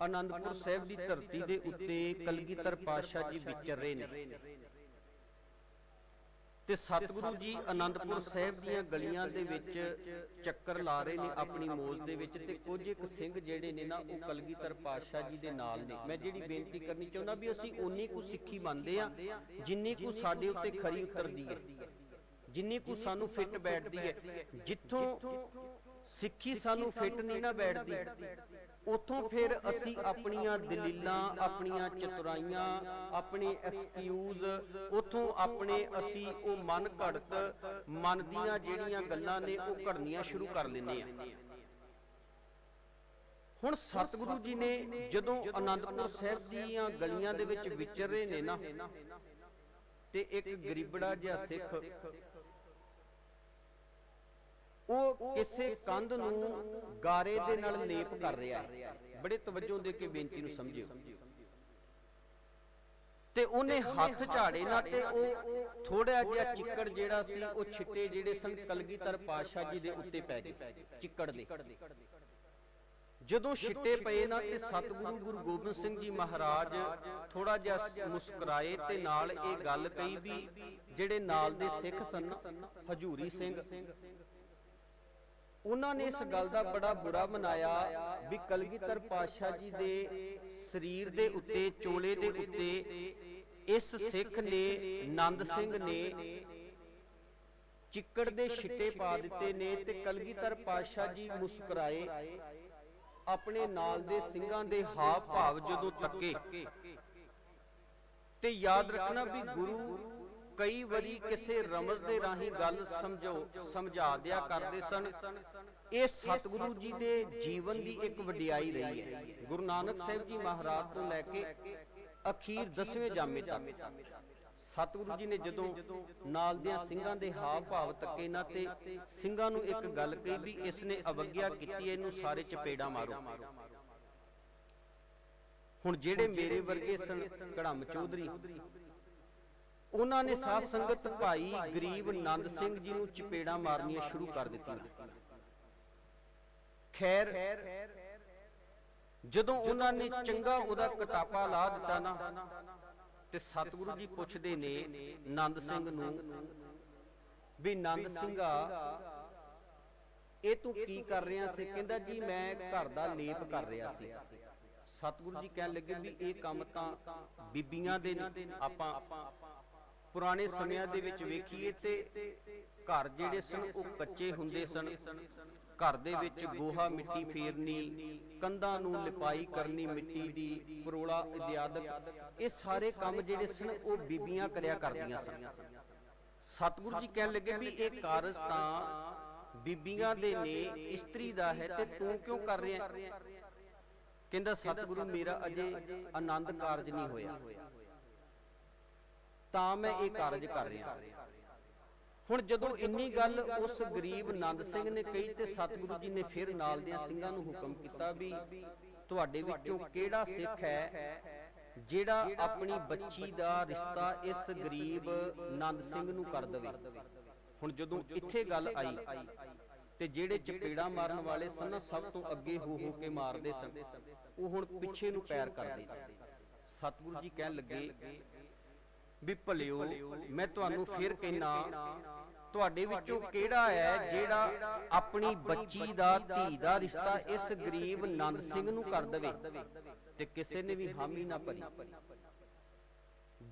ਆਨੰਦਪੁਰ ਸਾਹਿਬ ਦੀ ਧਰਤੀ ਦੇ ਉੱਤੇ ਕਲਗੀਧਰ ਪਾਤਸ਼ਾਹ ਜੀ ਵਿਚਰ ਰਹੇ ਨੇ। ਤੇ ਸਤਿਗੁਰੂ ਜੀ ਆਨੰਦਪੁਰ ਸਾਹਿਬ ਦੀਆਂ ਗਲੀਆਂ ਦੇ ਵਿੱਚ ਚੱਕਰ ਲਾ ਰਹੇ ਨੇ ਆਪਣੀ ਮੋਜ਼ ਦੇ ਵਿੱਚ ਤੇ ਕੁਝ ਇੱਕ ਸਿੰਘ ਜਿਹੜੇ ਨੇ ਨਾ ਉਹ ਕਲਗੀਧਰ ਪਾਤਸ਼ਾਹ ਜੀ ਦੇ ਨਾਲ ਨੇ। ਮੈਂ ਜਿਹੜੀ ਬੇਨਤੀ ਕਰਨੀ ਚਾਹੁੰਦਾ ਵੀ ਅਸੀਂ ਉਨੀ ਕੁ ਸਿੱਖੀ ਮੰਨਦੇ ਆ ਜਿੰਨੀ ਕੁ ਸਾਡੇ ਉੱਤੇ ਖਰੀ ਉਤਰਦੀ ਹੈ, ਜਿੰਨੀ ਕੁ ਸਾਨੂੰ ਫਿੱਟ ਬੈਠਦੀ ਹੈ। ਜਿੱਥੋਂ ਸਿੱਖੀ ਸਾਨੂੰ ਫਿੱਟ ਨਹੀਂ ਨਾ ਬੈਠਦੀ। ਉਥੋਂ ਫਿਰ ਅਸੀਂ ਆਪਣੀਆਂ ਦਲੀਲਾਂ ਆਪਣੀਆਂ ਚਤੁਰਾਈਆਂ ਆਪਣੇ ਐਕਸਕਿਊਜ਼ ਉਥੋਂ ਆਪਣੇ ਅਸੀਂ ਉਹ ਮਨ ਘੜਤ ਮਨ ਦੀਆਂ ਜਿਹੜੀਆਂ ਗੱਲਾਂ ਨੇ ਉਹ ਘੜਨੀਆਂ ਸ਼ੁਰੂ ਕਰ ਲੈਂਦੇ ਆ। ਹੁਣ ਸਤਿਗੁਰੂ ਜੀ ਨੇ ਜਦੋਂ ਆਨੰਦਪੁਰ ਸਾਹਿਬ ਦੀਆਂ ਗਲੀਆਂ ਦੇ ਵਿੱਚ ਵਿਚਰ ਰਹੇ ਨੇ ਨਾ ਤੇ ਇੱਕ ਗਰੀਬੜਾ ਜਿਹਾ ਸਿੱਖ ਉਹ ਕਿਸੇ ਕੰਧ ਨੂੰ ਗਾਰੇ ਦੇ ਨਾਲ ਲੇਪ ਕਰ ਰਿਹਾ ਹੈ। ਬੜੇ ਤਵੱਜੋ ਦੇ ਕੇ ਬੇਨਤੀ ਨੂੰ ਸਮਝਿਓ। ਤੇ ਉਹਨੇ ਹੱਥ ਝਾੜੇ ਨਾ ਤੇ ਉਹ ਥੋੜਾ ਜਿਹਾ ਚਿੱਕੜ ਜਿਹੜਾ ਸੀ ਉਹ ਛਿੱਟੇ ਜਿਹੜੇ ਸਨ ਕਲਗੀਧਰ ਪਾਤਸ਼ਾਹ ਜੀ ਦੇ ਉੱਤੇ ਪੈ ਗਏ। ਚਿੱਕੜ ਦੇ। ਜਦੋਂ ਛਿੱਟੇ ਪਏ ਨਾ ਤੇ ਸਤਿਗੁਰੂ ਗੁਰੂ ਗੋਬਿੰਦ ਸਿੰਘ ਜੀ ਮਹਾਰਾਜ ਥੋੜਾ ਜਿਹਾ ਮੁਸਕਰਾਏ ਤੇ ਨਾਲ ਇਹ ਗੱਲ ਕਹੀ ਵੀ ਜਿਹੜੇ ਨਾਲ ਦੇ ਸਿੱਖ ਸਨ ਹਜੂਰੀ ਸਿੰਘ। ਉਹਨਾਂ ਨੇ ਇਸ ਗੱਲ ਦਾ ਬੜਾ ਬੁਰਾ ਮਨਾਇਆ ਵੀ ਕਲਗੀਧਰ ਪਾਤਸ਼ਾਹ ਜੀ ਦੇ ਸਰੀਰ ਦੇ ਉੱਤੇ, ਚੋਲੇ ਦੇ ਉੱਤੇ ਇਸ ਸਿੱਖ ਨੇ, ਨੰਦ ਸਿੰਘ ਨੇ ਚਿੱਕੜ ਦੇ ਛਿੱਟੇ ਪਾ ਦਿੱਤੇ ਨੇ ਤੇ ਕਲਗੀਧਰ ਪਾਤਸ਼ਾਹ ਜੀ ਮੁਸਕਰਾਏ। ਆਪਣੇ ਨਾਲ ਦੇ ਸਿੰਘਾਂ ਦੇ ਹਾਵ ਭਾਵ ਜਦੋਂ ਤੱਕੇ। ਤੇ ਯਾਦ ਰੱਖਣਾ ਵੀ ਗੁਰੂ ਕਈ ਵਾਰੀ ਕਿਸੇ ਰਮਜ਼ ਦੇ ਰਾਹੀਂ ਗੱਲ ਸਮਝੋ ਸਮਝਾ ਦਿਆ ਕਰਦੇ ਸਨ। ਇਹ ਸਤਿਗੁਰੂ ਜੀ ਦੇ ਜੀਵਨ ਦੀ ਇੱਕ ਵਡਿਆਈ ਰਹੀ ਹੈ। ਗੁਰੂ ਨਾਨਕ ਸਾਹਿਬ ਜੀ ਮਹਾਰਾਜ ਤੋਂ ਲੈ ਕੇ ਅਖੀਰ 10ਵੇਂ ਜਾਮੇ ਤੱਕ ਸਤਿਗੁਰੂ ਜੀ ਨੇ ਜਦੋਂ ਨਾਲ ਦੇ ਸਿੰਘਾਂ ਦੇ ਹਾਵ ਭਾਵ ਤੱਕੇ ਨਾ ਤੇ ਸਿੰਘਾਂ ਨੂੰ ਇੱਕ ਗੱਲ ਕਹੀ ਵੀ ਇਸ ਨੇ ਅਵਗਿਆ ਕੀਤੀ ਇਹਨੂੰ ਸਾਰੇ ਚਪੇੜਾ ਮਾਰੋ। ਹੁਣ ਜਿਹੜੇ ਮੇਰੇ ਵਰਗੇ ਸਨ ਕੜਮ ਚੌਧਰੀ ਉਹਨਾਂ ਨੇ ਸਾਧ ਸੰਗਤ ਭਾਈ ਗਰੀਬ ਨੰਦ ਸਿੰਘ ਜੀ ਨੂੰ ਚਪੇੜਾ ਮਾਰਨੀਆਂ ਸ਼ੁਰੂ ਕਰ ਦਿੱਤੀਆਂ। ਖੈਰ ਜਦੋਂ ਉਹਨਾਂ ਨੇ ਚੰਗਾ ਉਹਦਾ ਕਟਾਪਾ ਲਾ ਦਿੱਤਾ ਨਾ ਤੇ ਸਤਿਗੁਰੂ ਜੀ ਪੁੱਛਦੇ ਨੇ ਨੰਦ ਸਿੰਘ ਨੂੰ ਵੀ ਨੰਦ ਸਿੰਘਾ ਇਹ ਤੂੰ ਕੀ ਕਰ ਰਿਹਾ ਸੀ? ਕਹਿੰਦਾ ਜੀ ਮੈਂ ਘਰ ਦਾ ਲੇਪ ਕਰ ਰਿਹਾ ਸੀ। ਸਤਿਗੁਰੂ ਜੀ ਕਹਿਣ ਲੱਗੇ ਵੀ ਇਹ ਕੰਮ ਤਾਂ ਬੀਬੀਆਂ ਦੇ ਨੇ ਆਪਾਂ ਪੁਰਾਣੇ ਸਮਿਆਂ ਦੇ ਵਿੱਚ ਵੇਖੀਏ ਤੇ ਘਰ ਜਿਹੜੇ ਸਨ, ਉਹ ਕੱਚੇ ਹੁੰਦੇ ਸਨ। ਘਰ ਦੇ ਵਿੱਚ ਗੋਹਾ ਮਿੱਟੀ ਫੇਰਨੀ, ਕੰਧਾਂ ਨੂੰ ਲਿਪਾਈ ਕਰਨੀ ਮਿੱਟੀ ਦੀ ਪਰੋਲਾ ਇਤਿਆਦਿਕ, ਇਹ ਸਾਰੇ ਕੰਮ ਜਿਹੜੇ ਸਨ, ਉਹ ਬੀਬੀਆਂ ਕਰਿਆ ਕਰਦੀਆਂ ਸਨ। ਸਤਿਗੁਰੂ ਜੀ ਕਹਿਣ ਲੱਗੇ ਵੀ ਇਹ ਕਾਰਜ ਤਾਂ ਬੀਬੀਆਂ ਦੇ ਨੇ, ਇਸਤਰੀ ਦਾ ਹੈ ਤੇ ਤੂੰ ਕਿਉਂ ਕਰ ਰਿਹਾ ਕਹਿੰਦਾ, ਸਤਿਗੁਰੂ, ਮੇਰਾ ਅਜੇ ਆਨੰਦ ਕਾਰਜ ਨਹੀਂ ਹੋਇਆ। ਤਾਂ ਮੈਂ ਇਹ ਕਾਰਜ ਕਰ ਰਿਹਾ। ਹੁਣ ਜਦੋਂ ਇੰਨੀ ਗੱਲ ਉਸ ਗਰੀਬ ਨੰਦ ਸਿੰਘ ਨੇ ਕਹੀ ਤੇ ਸਤਿਗੁਰੂ ਜੀ ਨੇ ਫਿਰ ਨਾਲ ਦੇ ਸਿੰਘਾਂ ਨੂੰ ਹੁਕਮ ਕੀਤਾ ਵੀ ਤੁਹਾਡੇ ਵਿੱਚੋਂ ਕਿਹੜਾ ਸਿੱਖ ਹੈ ਜਿਹੜਾ ਆਪਣੀ ਬੱਚੀ ਦਾ ਰਿਸ਼ਤਾ ਇਸ ਗਰੀਬ ਨੰਦ ਸਿੰਘ ਨੂੰ ਕਰ ਦਵੇ। ਹੁਣ ਜਦੋਂ ਇੱਥੇ ਗੱਲ ਆਈ ਤੇ ਜਿਹੜੇ ਚਪੇੜਾ ਮਾਰਨ ਵਾਲੇ ਸਨ ਨਾ ਸਭ ਤੋਂ ਅੱਗੇ ਹੋ ਹੋ ਕੇ ਮਾਰਦੇ ਸਨ। ਉਹ ਹੁਣ ਪਿੱਛੇ ਨੂੰ ਪੈਰ ਕਰਦੇ ਸਤਿਗੁਰੂ ਜੀ ਕਹਿਣ ਲੱਗੇ ਵੀ ਭਲਿਓ ਮੈਂ ਤੁਹਾਨੂੰ ਫਿਰ ਕਹਿਣਾ ਤੁਹਾਡੇ ਵਿੱਚੋਂ ਕਿਹੜਾ ਹੈ ਜਿਹੜਾ ਆਪਣੀ ਬੱਚੀ ਦਾ ਧੀ ਦਾ ਰਿਸ਼ਤਾ ਇਸ ਗਰੀਬ ਨੰਦ ਸਿੰਘ ਨੂੰ ਕਰ ਦਵੇ। ਤੇ ਕਿਸੇ ਨੇ ਵੀ ਹਾਮੀ ਨਾ ਭਰੀ।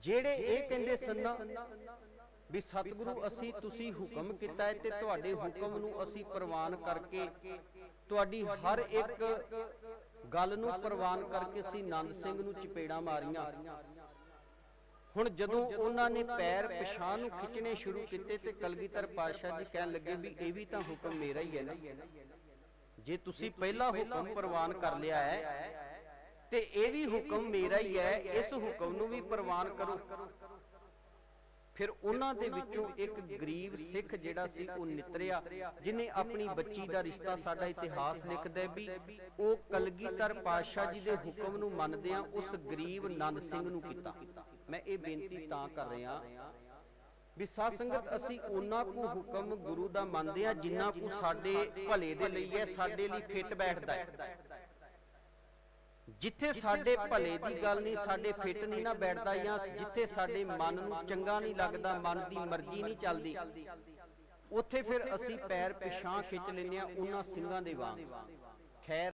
ਜਿਹੜੇ ਇਹ ਕਹਿੰਦੇ ਸਨ ਵੀ ਸਤਿਗੁਰੂ ਅਸੀਂ ਤੁਸੀਂ ਹੁਕਮ ਕੀਤਾ ਹੈ ਤੇ ਤੁਹਾਡੇ ਹੁਕਮ ਨੂੰ ਅਸੀਂ ਪ੍ਰਵਾਨ ਕਰਕੇ ਤੁਹਾਡੀ ਹਰ ਇੱਕ ਗੱਲ ਨੂੰ ਪ੍ਰਵਾਨ ਕਰਕੇ ਅਸੀਂ ਨੰਦ ਸਿੰਘ ਨੂੰ ਚਪੇੜਾ ਮਾਰੀਆਂ। ਹੁਣ ਜਦੋਂ ਉਹਨਾਂ ਨੇ ਪੈਰ ਪਛਾਣ ਨੂੰ ਖਿੱਚਣੇ ਸ਼ੁਰੂ ਕੀਤੇ ਤੇ ਕਲਗੀਧਰ ਪਾਤਸ਼ਾਹ ਜੀ ਕਹਿਣ ਲੱਗੇ ਵੀ ਇਹ ਵੀ ਤਾਂ ਹੁਕਮ ਮੇਰਾ ਹੀ ਹੈ ਨਾ। ਜੇ ਤੁਸੀਂ ਪਹਿਲਾ ਹੁਕਮ ਪ੍ਰਵਾਨ ਕਰ ਲਿਆ ਹੈ ਤੇ ਇਹ ਵੀ ਹੁਕਮ ਮੇਰਾ ਹੀ ਹੈ ਇਸ ਹੁਕਮ ਨੂੰ ਵੀ ਪ੍ਰਵਾਨ ਕਰੋ। ਫਿਰ ਉਹਨਾਂ ਦੇ ਵਿੱਚੋਂ ਇੱਕ ਗਰੀਬ ਸਿੱਖ ਜਿਹੜਾ ਸੀ ਉਹ ਨਿਤਰਿਆ ਜਿਨੇ ਆਪਣੀ ਬੱਚੀ ਦਾ ਰਿਸ਼ਤਾ ਸਾਡਾ ਇਤਿਹਾਸ ਲਿਖਦਾ ਵੀ ਉਹ ਕਲਗੀਧਰ ਪਾਤਸ਼ਾਹ ਜੀ ਦੇ ਹੁਕਮ ਨੂੰ ਮੰਨਦਿਆਂ ਉਸ ਗਰੀਬ ਨੰਦ ਸਿੰਘ ਨੂੰ ਕੀਤਾ। ਮੈਂ ਇਹ ਬੇਨਤੀ ਤਾਂ ਕਰ ਰਿਹਾ ਵੀ ਸਾਧ ਸੰਗਤ ਅਸੀਂ ਉਹਨਾਂ ਕੋ ਹੁਕਮ ਗੁਰੂ ਦਾ ਮੰਨਦੇ ਆ ਜਿੰਨਾ ਕੋ ਸਾਡੇ ਭਲੇ ਦੇ ਲਈ ਹੈ ਸਾਡੇ ਲਈ ਫਿੱਟ ਬੈਠਦਾ ਹੈ। ਜਿੱਥੇ ਸਾਡੇ ਭਲੇ ਦੀ ਗੱਲ ਨਹੀਂ ਸਾਡੇ ਫਿੱਟ ਨਹੀਂ ਨਾ ਬੈਠਦਾ ਜਾਂ ਜਿੱਥੇ ਸਾਡੇ ਮਨ ਨੂੰ ਚੰਗਾ ਨਹੀਂ ਲੱਗਦਾ ਮਨ ਦੀ ਮਰਜ਼ੀ ਨਹੀਂ ਚੱਲਦੀ। ਉੱਥੇ ਫਿਰ ਅਸੀਂ ਪੈਰ ਪਿਛਾਂ ਖਿੱਚ ਲੈਂਦੇ ਆ ਉਹਨਾਂ ਸਿੰਘਾਂ ਦੇ ਵਾਂਗ। ਖੈਰ